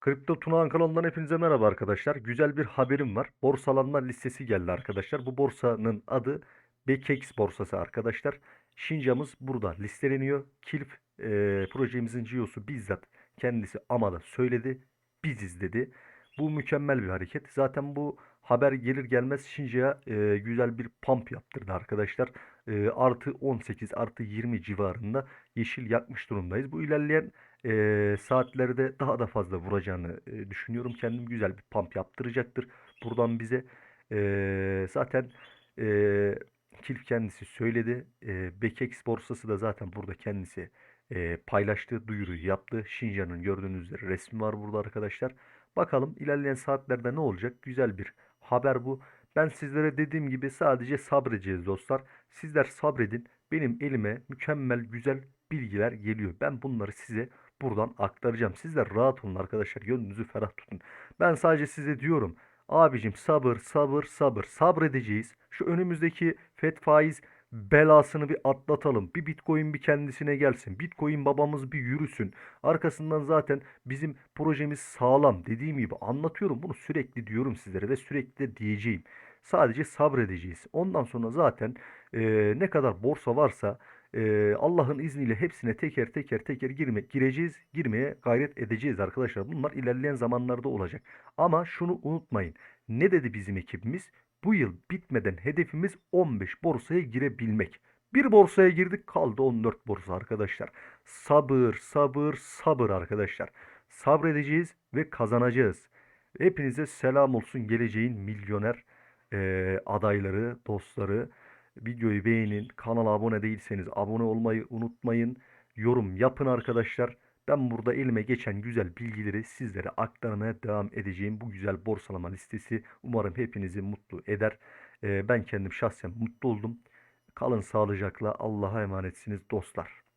Kripto Tunağan kanalından hepinize merhaba arkadaşlar. Güzel bir haberim var. Borsalanma listesi geldi arkadaşlar. Bu borsanın adı BKX borsası arkadaşlar. Şincamız burada listeleniyor. Kilp e, projemizin CEO'su bizzat kendisi ama da söyledi. Biziz dedi. Bu mükemmel bir hareket. Zaten bu haber gelir gelmez Şinca'ya e, güzel bir pump yaptırdı arkadaşlar. E, artı 18 artı 20 civarında yeşil yakmış durumdayız. Bu ilerleyen e, saatlerde daha da fazla vuracağını e, düşünüyorum. Kendim güzel bir pump yaptıracaktır. Buradan bize e, zaten e, Kilf kendisi söyledi. E, Bekex borsası da zaten burada kendisi e, paylaştı, duyuruyu yaptı. Şinjan'ın gördüğünüz üzere resmi var burada arkadaşlar. Bakalım ilerleyen saatlerde ne olacak? Güzel bir haber bu. Ben sizlere dediğim gibi sadece sabredeceğiz dostlar. Sizler sabredin. Benim elime mükemmel güzel bilgiler geliyor. Ben bunları size buradan aktaracağım. Sizler rahat olun arkadaşlar. Gönlünüzü ferah tutun. Ben sadece size diyorum. Abicim sabır sabır sabır sabredeceğiz. Şu önümüzdeki FED faiz belasını bir atlatalım. Bir Bitcoin bir kendisine gelsin. Bitcoin babamız bir yürüsün. Arkasından zaten bizim projemiz sağlam. Dediğim gibi anlatıyorum bunu sürekli diyorum sizlere ve sürekli de diyeceğim. Sadece sabredeceğiz. Ondan sonra zaten eee, ne kadar borsa varsa Allah'ın izniyle hepsine teker teker teker girme, gireceğiz, girmeye gayret edeceğiz arkadaşlar. Bunlar ilerleyen zamanlarda olacak. Ama şunu unutmayın. Ne dedi bizim ekibimiz? Bu yıl bitmeden hedefimiz 15 borsaya girebilmek. Bir borsaya girdik kaldı 14 borsa arkadaşlar. Sabır, sabır, sabır arkadaşlar. Sabredeceğiz ve kazanacağız. Hepinize selam olsun geleceğin milyoner eee, adayları, dostları. Videoyu beğenin. Kanala abone değilseniz abone olmayı unutmayın. Yorum yapın arkadaşlar. Ben burada elime geçen güzel bilgileri sizlere aktarmaya devam edeceğim. Bu güzel borsalama listesi umarım hepinizi mutlu eder. Eee, ben kendim şahsen mutlu oldum. Kalın sağlıcakla Allah'a emanetsiniz dostlar.